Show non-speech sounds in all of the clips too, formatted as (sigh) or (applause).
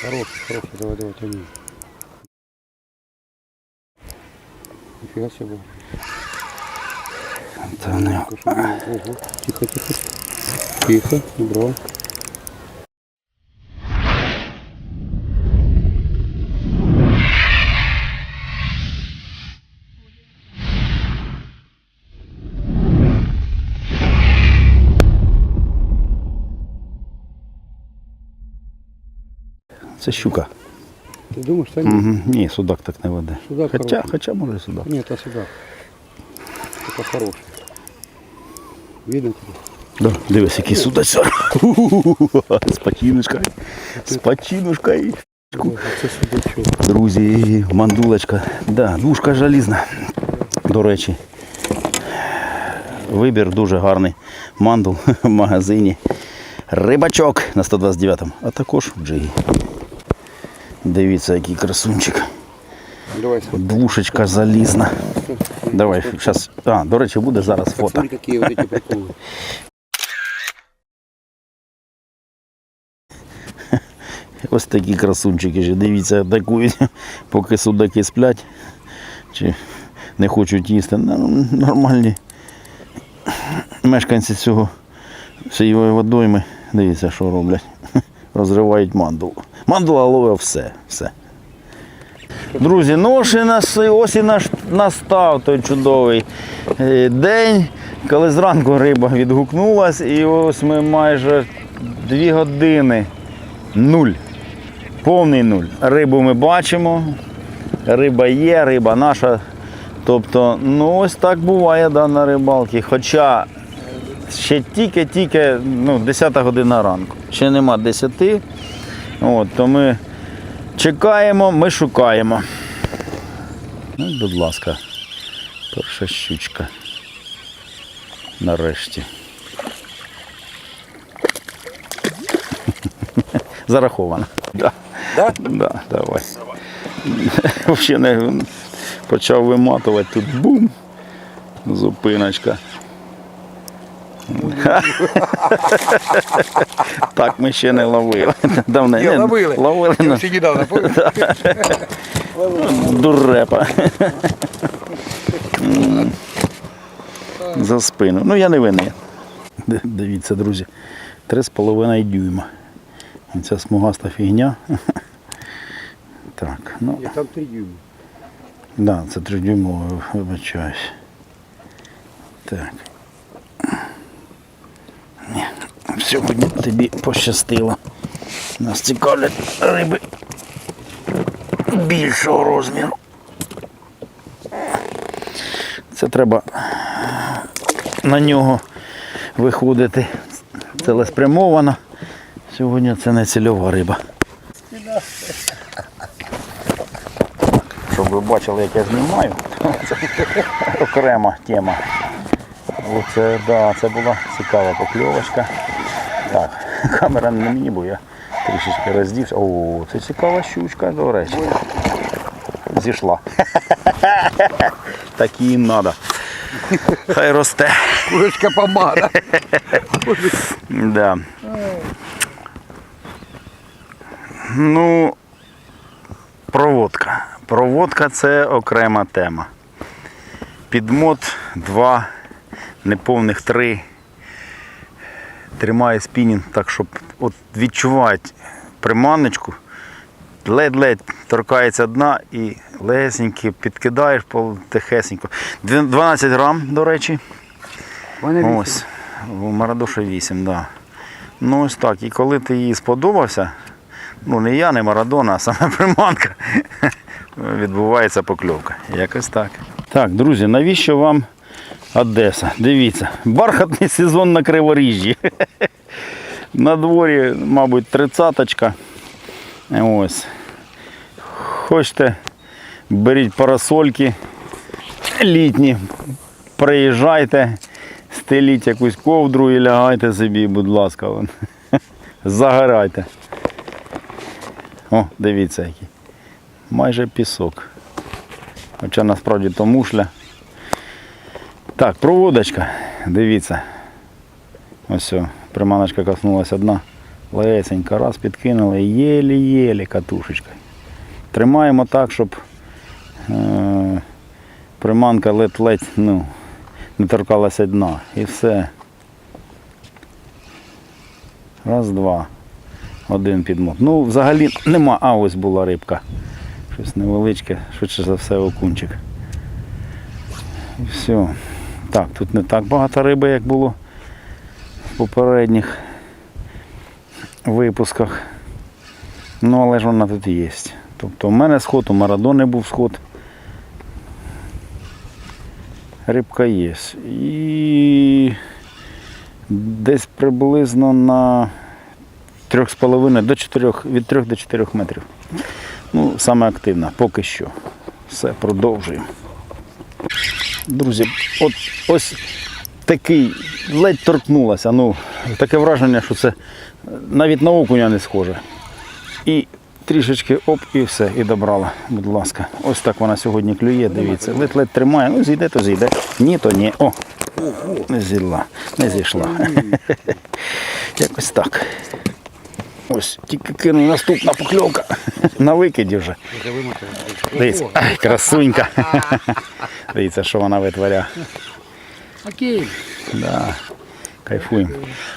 Хороший, хороший, давай, давай, тяни. Нифига себе. Не. Ого, тихо, тихо. Тихо, добро. Це щука. Ты думаешь, что они? Угу. Ні, судак так не веде. Судак Хоча, хороший. хоча може судак. Нет, это сюда. Это хороший. Видно тебе? Да, дивись, який судачок. З патіночкою. З патіночкою. Это судачок. Друзі, мандулочка. Да, двушка желізна. До речі. Вибір дуже гарний. Мандул (laughs) в магазині. Рибачок на 129-му, а також в джигі. Дивіться, який красунчик. Давай, Двушечка залізна. Давай, зараз. А, до речі, буде зараз фото. Ось такі (laughs) красунчики ж. Дивіться, атакують, (laughs) поки судаки сплять. Чи не хочуть їсти. Ну, Нормальні мешканці цього цієї водойми. Дивіться, що роблять. (laughs) Розривають мандулу. Мандула ловить все. все. Друзі, ну ось і, наш настав той чудовий е, день, коли зранку риба відгукнулась, і ось ми майже дві години нуль. Повний нуль. Рибу ми бачимо. Риба є, риба наша. Тобто, ну ось так буває да, на рибалці. Хоча ще тільки-тільки ну, 10 година ранку. Ще нема 10. От, то ми чекаємо, ми шукаємо. Ну, будь ласка, перша щучка. Нарешті. (laughs) Зарахована. Да. Да? Да, давай. Взагалі не почав виматувати тут бум. Зупиночка. (laughs) так ми ще не ловили. (laughs) Давно Не, ловили. Ловили Я на недавно (laughs) дурепа. За спину. Ну я не винен. Дивіться, друзі. Три з половиною дюйма. Ця смугаста фігня. Так, ну. Нет, там три дюйма. Да, це тридюймове, вибачаюсь. Так. Ні, Сьогодні тобі пощастило. Нас цікавлять риби більшого розміру. Це треба на нього виходити цілеспрямовано. Сьогодні це не цільова риба. Щоб ви бачили, як я знімаю, (laughs) це окрема тема. Оце, да, це була цікава покльовочка. Так, (laughs) камера не мені, бо я трішечки роздівся. О, це цікава щучка, до речі. Зійшла. (laughs) Так і їм треба. Хай росте. Курочка помада. (laughs) Да. Ну, проводка. Проводка це окрема тема. Підмот 2, неповних 3. Тримає спінінг так, щоб от відчувати приманочку, ледь-ледь торкається дна і лесеньки підкидаєш тихесенько. 12 грам, до речі. Ось. У Марадоша 8, так. Да. Ну ось так. І коли ти їй сподобався, ну не я, не Марадона, а саме (laughs) приманка, відбувається покльовка. Якось так. Так, друзі, навіщо вам Одеса? Дивіться, бархатний сезон на Криворіжжі. (laughs) На дворі, мабуть, тридцяточка. Ось. Хочете, беріть парасольки літні, приїжджайте, стеліть якусь ковдру і лягайте собі, будь ласка. (laughs) Загорайте. О, дивіться який. Майже пісок. Хоча насправді то мушля. Так, проводочка. Дивіться. Ось, о, приманочка коснулася дна. Лесенько, раз підкинули, єлі-єлі катушечкою. Тримаємо так, щоб е, приманка ледь-ледь ну, не торкалася дна. І все. Раз, два. Один підмот. Ну, взагалі нема. А ось була рибка. Щось невеличке, швидше за все окунчик. І все. Так, тут не так багато риби, як було в попередніх випусках. Ну, але ж вона тут є. Тобто у мене сход, у Марадони був сход. Рибка є. І десь приблизно на 3,5 до 4, від 3 до 4 метрів. Ну, саме активна, поки що. Все, продовжуємо. Друзі, от ось такий ледь торкнулася. Ну, таке враження, що це навіть на окуня не схоже. І трішечки оп, і все, і добрала. Будь ласка. Ось так вона сьогодні клює, дивіться. Ледь-ледь тримає, ну зійде, то зійде. Ні, то ні. О, не зійшла, не зійшла. (laughs) Якось так. Ось, тільки кинув наступна покльовка. (laughs) На викиді вже. Дивіться, ай, красунька. (laughs) Дивіться, що вона витворяє. Окей. Да. Кайфуємо.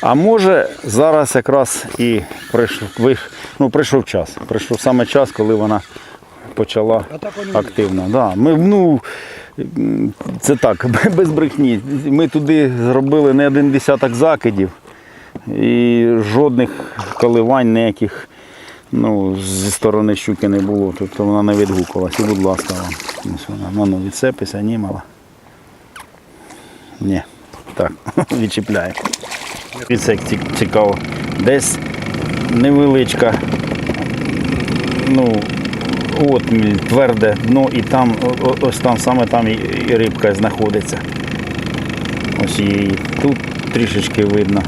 А може зараз якраз і прийшов, ну, прийшов час. Прийшов саме час, коли вона почала активно. Да. Ми, ну, це так, (laughs) без брехні. Ми туди зробили не один десяток закидів і жодних коливань ніяких ну, зі сторони щуки не було. Тобто вона не відгукувалась. І будь ласка вам. Ось вона. Ну, відсепися, ні. Ні. Так, (laughs) відчіпляє. І це цікаво. Десь невеличка, ну, отміль, тверде дно, і там, ось там, саме там і рибка знаходиться. Ось її тут трішечки видно.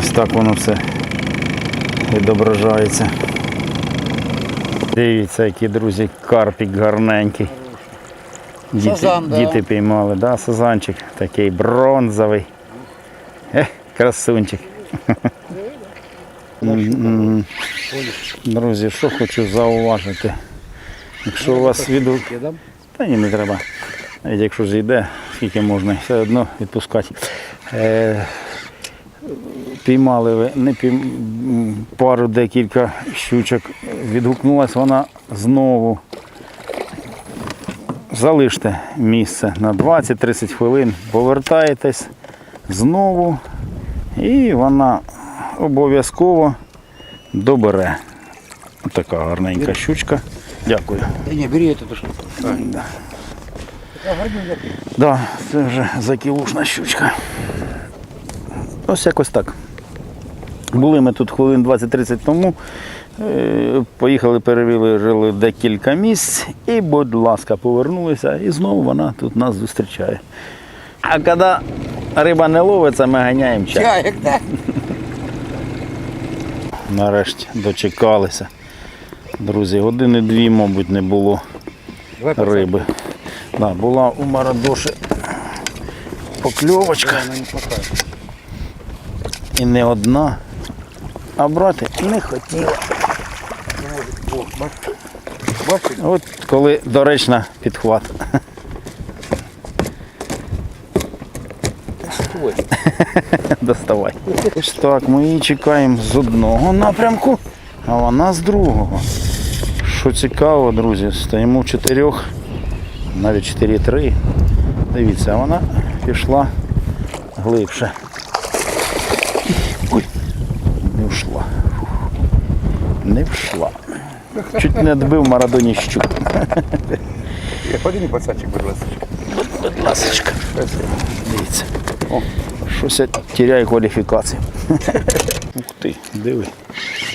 Ось так воно все відображається. Дивіться, які друзі, карпік гарненький. Діти, Сазан, да. діти піймали, да, сазанчик такий бронзовий. Ех, красунчик. Друзі, що хочу зауважити. Якщо у вас відгук. Та ні, не треба. Навіть якщо зійде, скільки можна, все одно відпускати. Піймали ви не пійм... пару декілька щучок. Відгукнулася вона знову. Залиште місце на 20-30 хвилин, повертаєтесь знову і вона обов'язково добере. Така гарненька щучка. Дякую. Ні, бери эту душу. Да. Да, це вже закілушна щучка. Ось якось так. Були ми тут хвилин 20-30 тому. Е, Поїхали, перевірили декілька місць і, будь ласка, повернулися. І знову вона тут нас зустрічає. А коли риба не ловиться, ми ганяємо чай. Так? Нарешті дочекалися. Друзі, години дві, мабуть, не було риби. Да, була у Марадоші покльовочка. І не одна. А брати не хотіла. От коли доречна підхват. (laughs) Доставай. Так, ми її чекаємо з одного напрямку, а вона з другого. Що цікаво, друзі, стоїмо в чотирьох, навіть 4-3. Дивіться, вона пішла глибше. Ой, не вшла. Фух. Не вшла. Чуть не відбив Марадоні щук. Ходи не пацанчик, будь ласка. Будь ласочка. Дивіться. О, щось я тіряю кваліфікацію. Ух ти, диви.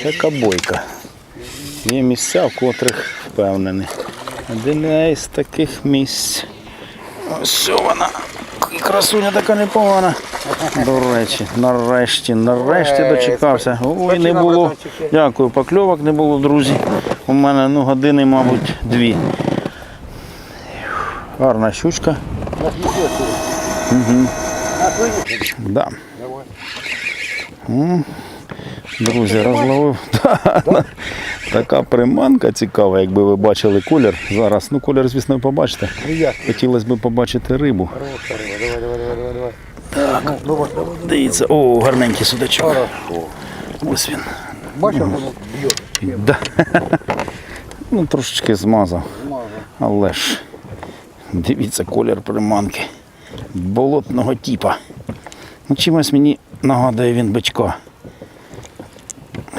Яка бойка. Є місця, в котрих впевнений. Одне із таких місць. Ось вона. І красуня така непогана. До речі, нарешті, нарешті дочекався. Ой, не було. Дякую, покльовок не було, друзі. У мене ну, години, мабуть, дві. Гарна щучка. Да. Друзі, розловив. (laughs) Така приманка цікава, якби ви бачили колір. Зараз, ну колір, звісно, ви побачите. Ну? Хотілося б побачити рибу. Давай, давай, давай, давай, давай. Так. Ну. Дивіться, о, гарненький судачок. Ось він. Воно б'є? Да. Ну, трошечки змазав. Але ж дивіться колір приманки. Болотного типа. Ну, чимось мені нагадує він бичка.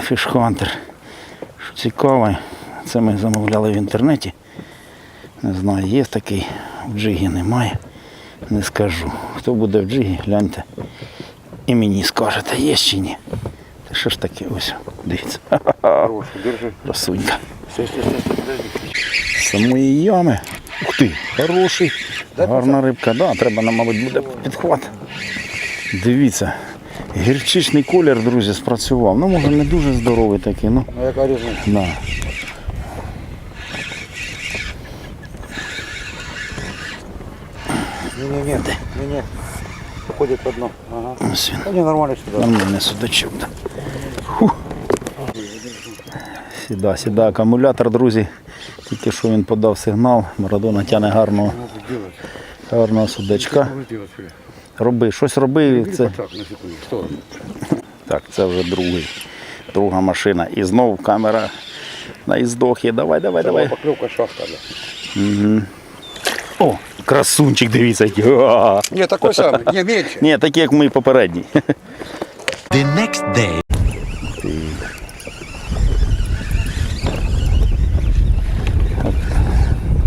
Фішхантер. Що цікаве, це ми замовляли в інтернеті. Не знаю, є такий, в джигі немає. Не скажу. Хто буде в джигі, гляньте. І мені скажете, є чи ні. Та що ж таке ось, дивіться. Хороший, держи. Подожди. Самої ями. Ух ти, хороший. Гарна рибка, да, треба нам, мабуть, буде підхват. Дивіться, гірчичний колір, друзі, спрацював. Ну, може, не дуже здоровий такий, ну. Ну, яка різниця? Да. Ні-ні-ні, ні-ні. Ходить по дну. Ага. Ось він. Та ні, нормально сюди. Нормальний судачок. Да. Сіда, сіда акумулятор, друзі. Тільки що він подав сигнал. Марадона тяне гарного, гарного судачка. Роби, щось роби. Це... Так, це вже другий, друга машина. І знову камера на іздохі. Давай, давай, давай. Поклевка шахта, да. О, красунчик, дивіться. Ні, такой самий, не менше. Ні, такий, як ми попередній. The next day.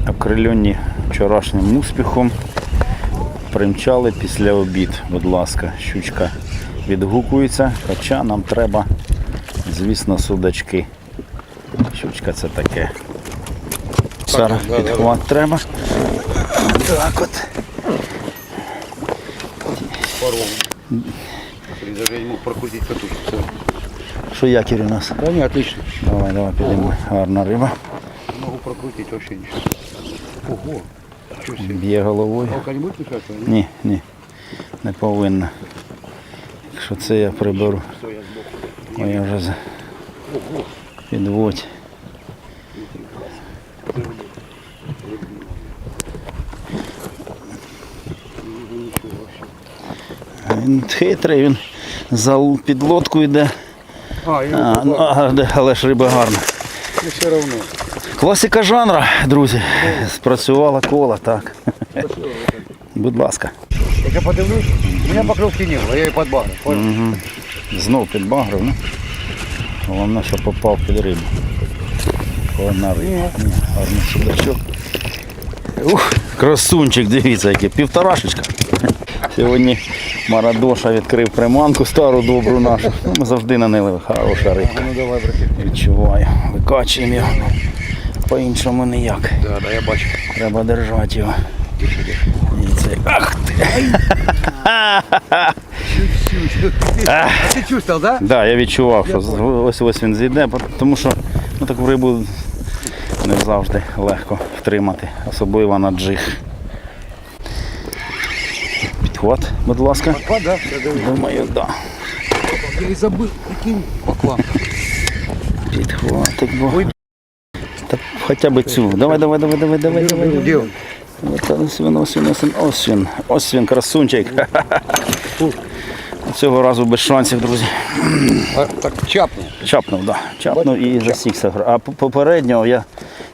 Окрилені вчорашнім успіхом. Примчали після обід, будь ласка, щучка відгукується, хоча нам треба, звісно, судачки. Щучка це таке. Зараз підхват треба. Так от. Даже катушку. Що якір у нас? Да не, отлично. Давай, давай, підемо. Гарна риба. Могу прокрутить вообще ничего. Ого. Б'є головою. Не? Ні, ні, не повинна. Якщо це я приберу, Что я вже за- підводь. Він хитрий, він за л- під лодку йде, А, а, ну, але ж риба гарна. все равно. Класика жанра, друзі. Спрацювала кола, так. Будь ласка. Як я подивлюсь, у меня поклевки не было, я ее подбагрил. Понял? Знов підбагрив, ну. Головне, що попав під рибу. Головна риба. Гарний судачок. Ух, красунчик, дивіться, який півторашечка. Сьогодні Марадоша відкрив приманку стару добру нашу. Ну, ми завжди на неї хороша рибка. Ну. Відчуваю. Викачуємо його. По-іншому ніяк. Да, да, я бачу. Треба держати його. Дивіться. Ах ти! А ты чувствовал, да? Да, я відчував, що ось ось він зійде, тому що ну, таку рибу не завжди легко втримати, особливо на джиг. Підхват, будь ласка. Под, да? Думаю, да. Я и забыл, прикинь, поклам. Підхватик, бо. Так хоча б цю. Давай, давай, давай, давай, давай, давай. От Ось він, ось він, ось він, ось він, ось він, красунчик. (laughs) Цього разу без шансів, друзі. Так чапнул. Чапнув, да. Чапнув і засікся. А попереднього я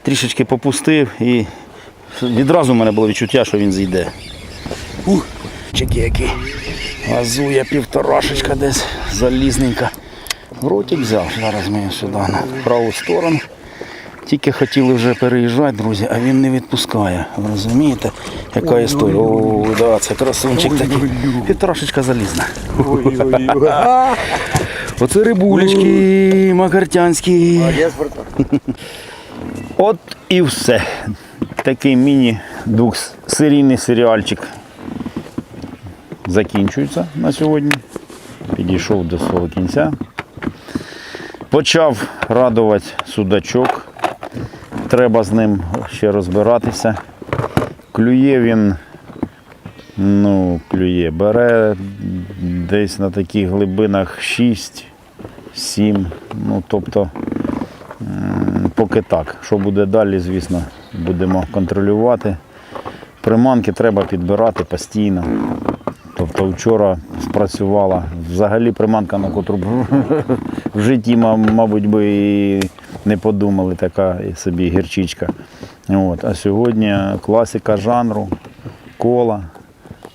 трішечки попустив і відразу в мене було відчуття, що він зійде. Ух, чеки який. Газує півторашечка десь залізненька. В ротик взяв, зараз ми сюди на праву сторону. Тільки хотіли вже переїжджати, друзі, а він не відпускає. Ви розумієте, яка історія? О, да, це красунчик такий. Півторашечка залізна. (laughs) Оце рибулечки, макартянські. (laughs) От і все. Такий міні-двохсерійний серіальчик закінчується на сьогодні. Підійшов до свого кінця. Почав радувати судачок. Треба з ним ще розбиратися. Клює він, ну, клює, бере десь на таких глибинах 6, сім. Ну, тобто, поки так. Що буде далі, звісно, будемо контролювати. Приманки треба підбирати постійно. Тобто вчора спрацювала взагалі приманка, на котру (laughs) в житті, мабуть, би не подумали, така собі гірчичка. От. А сьогодні класика жанру, кола.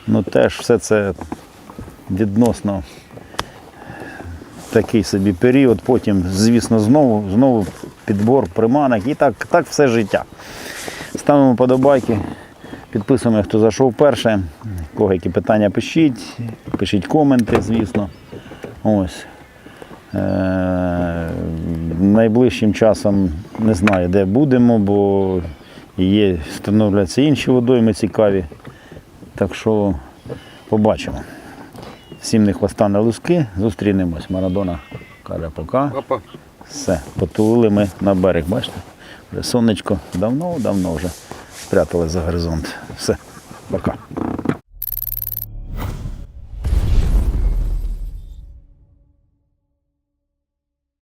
Ну теж все це відносно такий собі період. Потім, звісно, знову, знову підбор приманок і так, так все життя. Ставимо подобайки, підписуємо, хто зайшов перше. Кого які питання пишіть, пишіть коменти, звісно. Ось. Е, найближчим часом не знаю, де будемо, бо є, становляться інші водойми цікаві. Так що побачимо. Всім не хвоста на луски. Зустрінемось. Марадона каже пока. Все, потулили ми на берег, бачите? Сонечко давно-давно вже спрятали за горизонт. Все, пока.